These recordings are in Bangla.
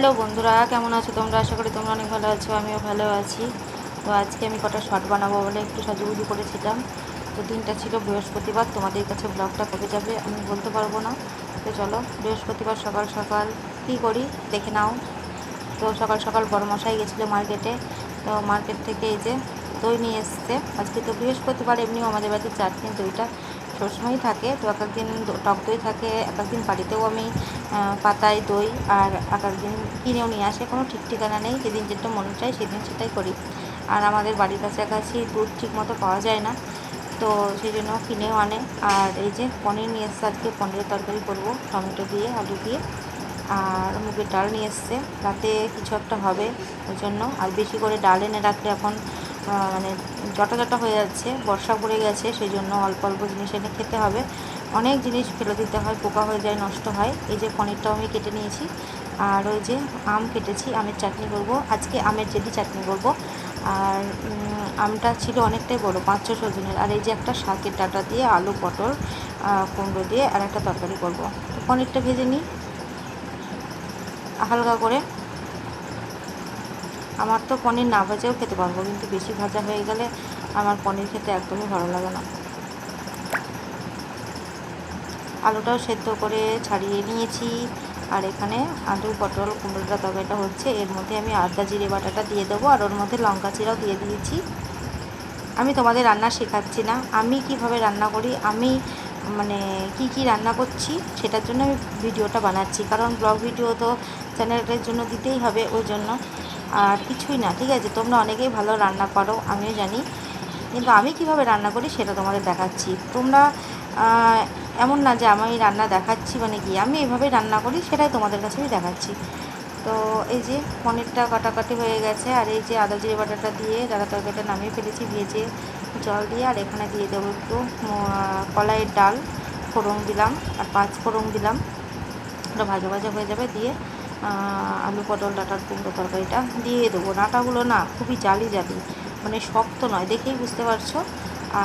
হ্যালো বন্ধুরা, কেমন আছো তোমরা? আশা করি তোমরা অনেক ভালো আছো, আমিও ভালো আছি। তো আজকে আমি কটা শর্ট বানাবো বলে একটু সাজুগুজু করেছিলাম। তো দিনটা ছিল বৃহস্পতিবার, তোমাদের কাছে ব্লগটা কবে যাবে আমি বলতে পারব না। তো চলো, বৃহস্পতিবার সকাল সকাল কী করি দেখে নাও। তো সকাল সকাল বড় মশাই গেছিল মার্কেটে তো মার্কেট থেকে এই যে দই নিয়ে এসছে। আজকে তো বৃহস্পতিবার, এমনিও আমাদের বাড়িতে চাটনি দইটা। সবসময়ই থাকে। তো এক একদিন টক দই থাকে, এক একদিন বাড়িতেও আমি পাতায় দই আর এক একদিন কিনেও নিয়ে আসে। কোনো ঠিক ঠিকানা নেই, যেদিন যেটা মনে চায় সেদিন সেটাই করি। আর আমাদের বাড়ির কাছাকাছি দুধ ঠিক মতো পাওয়া যায় না, তো সেই জন্য কিনেও আনে। আর এই যে পনির নিয়ে এসছে, আজকে পনিরের তরকারি করব, টমেটো দিয়ে, আলু দিয়ে। আর মুগের ডাল নিয়ে এসছে, রাতে কিছু একটা হবে ওই জন্য। আর বেশি করে ডাল এনে রাখলে এখন মানে জটা জটা হয়ে যাচ্ছে, বর্ষা পড়ে গেছে সেই জন্য অল্প অল্প জিনিস এনে খেতে হবে। অনেক জিনিস ফেলে দিতে হয়, পোকা হয়ে যায়, নষ্ট হয়। এই যে পনিরটাও আমি কেটে নিয়েছি। আর ওই যে আম কেটেছি, আমের চাটনি করব। আজকে আমের জেলি চাটনি করব। আর আমটা ছিল অনেকটাই বড়, পাঁচ ছশো জনের আর এই যে একটা শাকের ডাটা দিয়ে আলু, পটল কুমড়ো দিয়ে আর একটা তরকারি করব। পনিরটা ভেজে নিই। হালকা করে। আমার তো পনির না ভাজাও খেতে পারব, কিন্তু বেশি ভাজা হয়ে গেলে আমার পনির খেতে একদমই ভালো লাগে না। আলুটাও সেদ্ধ করে ছাড়িয়ে নিয়েছি, আর এখানে আলু, পটল, কুমড়োটা, তরকারিটা হচ্ছে। এর মধ্যে আমি আদা, জিরে, বাটাটা দিয়ে দেবো, আর ওর মধ্যে লঙ্কা চিরাও দিয়ে দিয়েছি। আমি তোমাদের রান্না শেখাচ্ছি না, আমি কীভাবে রান্না করি, আমি মানে কি কি রান্না করছি, সেটার জন্য আমি ভিডিওটা বানাচ্ছি, কারণ ব্লগ ভিডিও তো চ্যানেলের জন্য দিতেই হবে, ওই জন্য। আর কিছুই না, ঠিক আছে? তোমরা অনেকেই ভালো রান্না পারো আমিও জানি। কিন্তু আমি কীভাবে রান্না করি সেটা তোমাদের দেখাচ্ছি। তোমরা এমন না যে আমি রান্না দেখাচ্ছি মানে কি, আমি এভাবে রান্না করি সেটাই তোমাদের কাছে আমি দেখাচ্ছি। তো এই যে পনিরটা কাটাকাটি হয়ে গেছে, আর এই যে আদা জিরে বাটাটা দিয়ে দাদা তরকারিটা নামিয়ে ফেলেছি, ভেজে জল দিয়ে, আর এখানে দিয়ে দেবো একটু কলাইয়ের ডাল, ফোড়ন দিলাম, আর পাঁচ ফোড়ন দিলাম। ওটা ভাজা ভাজা হয়ে যাবে, দিয়ে আলু পটল, ডাটার কুমড়ো তরকারিটা দিয়ে দেবো। ডাঁটাগুলো না খুবই জালি জালি মানে শক্ত নয়, দেখেই বুঝতে পারছ।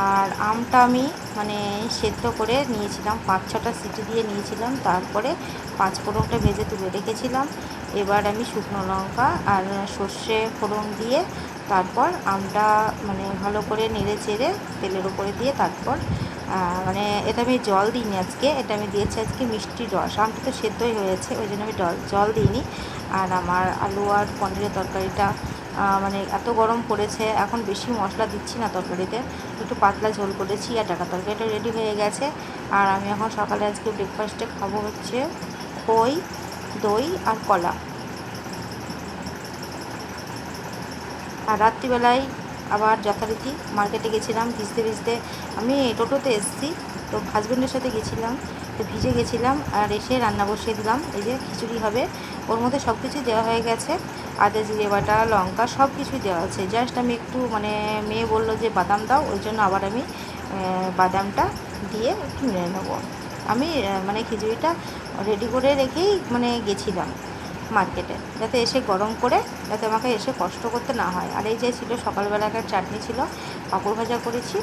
আর আমটা আমি মানে সেদ্ধ করে নিয়েছিলাম, পাঁচ ছটা সিটি দিয়ে নিয়েছিলাম, তারপরে পাঁচ ফোড়নটা ভেজে তুলে রেখেছিলাম। এবার আমি শুকনো লঙ্কা আর সর্ষে ফোড়ন দিয়ে তারপর আমটা মানে ভালো করে নেড়ে চেড়ে তেলের উপরে দিয়ে তারপর মানে এটা আমি জল দিইনি আজকে, এটা আমি দিয়েছি আজকে মিষ্টি রস আমটা তো সেদ্ধই হয়েছে, ওই জন্য আমি জল দিইনি। আর আমার আলু আর পনিরের তরকারিটা মানে এত গরম পড়েছে, এখন বেশি মশলা দিচ্ছি না তরকারিতে। একটু পাতলা ঝোল করেছি আর ডাটা তরকারিটা রেডি হয়ে গেছে। আর আমি এখন সকালে আজকে ব্রেকফাস্টে খাব হচ্ছে খই দই আর কলা। আর রাত্রিবেলায় আবার যথারীতি মার্কেটে গেছিলাম, ভিজতে ভিজতে। আমি টোটোতে এসেছি, তো হাজব্যান্ডের সাথে গেছিলাম, তো ভিজে গেছিলাম আর এসে রান্না বসিয়ে দিলাম। এই যে খিচুড়ি হবে, ওর মধ্যে সব কিছুই দেওয়া হয়ে গেছে। আদা, জিরে, বাটা, লঙ্কা সব কিছুই দেওয়া আছে। জাস্ট আমি একটু মানে মেয়ে বলল যে, বাদাম দাও। ওই জন্য আবার আমি বাদামটা দিয়ে একটু নেড়ে নেব। আমি মানে খিচুড়িটা রেডি করে রেখেই মানে গেছিলাম। মার্কেটে, যাতে এসে গরম করে, যাতে আমাকে এসে কষ্ট করতে না হয়। আর এই যে ছিল সকালবেলাকার চাটনি ছিল, পাঁপড় ভাজা করেছি।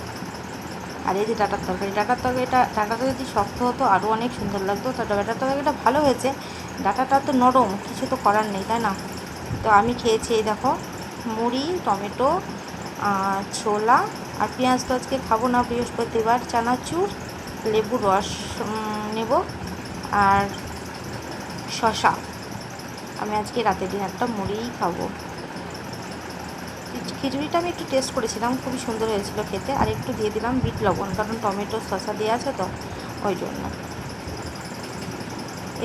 আর এই যে ডাটার তরকারি, ডাটার তরকারিটা ডাটাটা যদি শক্ত হতো আরও অনেক সুন্দর লাগতো। তো ডাটার তরকারিটা ভালো হয়েছে। ডাটাটা তো নরম, কিছু তো করার নেই, তাই না? তো আমি খেয়েছি, এই দেখো, মুড়ি, টমেটো ছোলা, আর পেঁয়াজ তো আজকে খাব না, বৃহস্পতিবার। চানাচুর, লেবুর রস নেব। আর শশা আমি আজকে রাতের ডিনারটা মুড়িই খাব। খিচুড়িটা আমি একটু টেস্ট করেছিলাম, খুবই সুন্দর হয়েছিল খেতে। আর একটু দিয়ে দিলাম বিট লবণ, কারণ টমেটো, শসা দেওয়া আছে তো, ওই জন্য।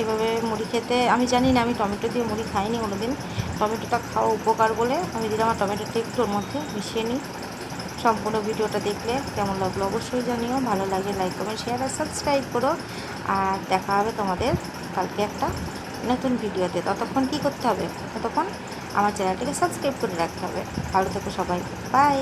এভাবে মুড়ি খেতে, আমি জানি না, আমি টমেটো দিয়ে মুড়ি খাইনি কোনো দিন টমেটোটা খাওয়া উপকার বলে আমি দিলাম, আর টমেটোটা একটু ওর মধ্যে মিশিয়ে নিই। সম্পূর্ণ ভিডিওটা দেখলে কেমন লাগল অবশ্যই জানিও। ভালো লাগে লাইক কমেন্ট শেয়ার আর সাবস্ক্রাইব করো। আর দেখা হবে তোমাদের কালকে একটা নতুন ভিডিওতে ততক্ষণ কি করতে হবে? ততক্ষণ আমার চ্যানেলটিকে সাবস্ক্রাইব করে রাখতে হবে। ভালো থেকো সবাই। বাই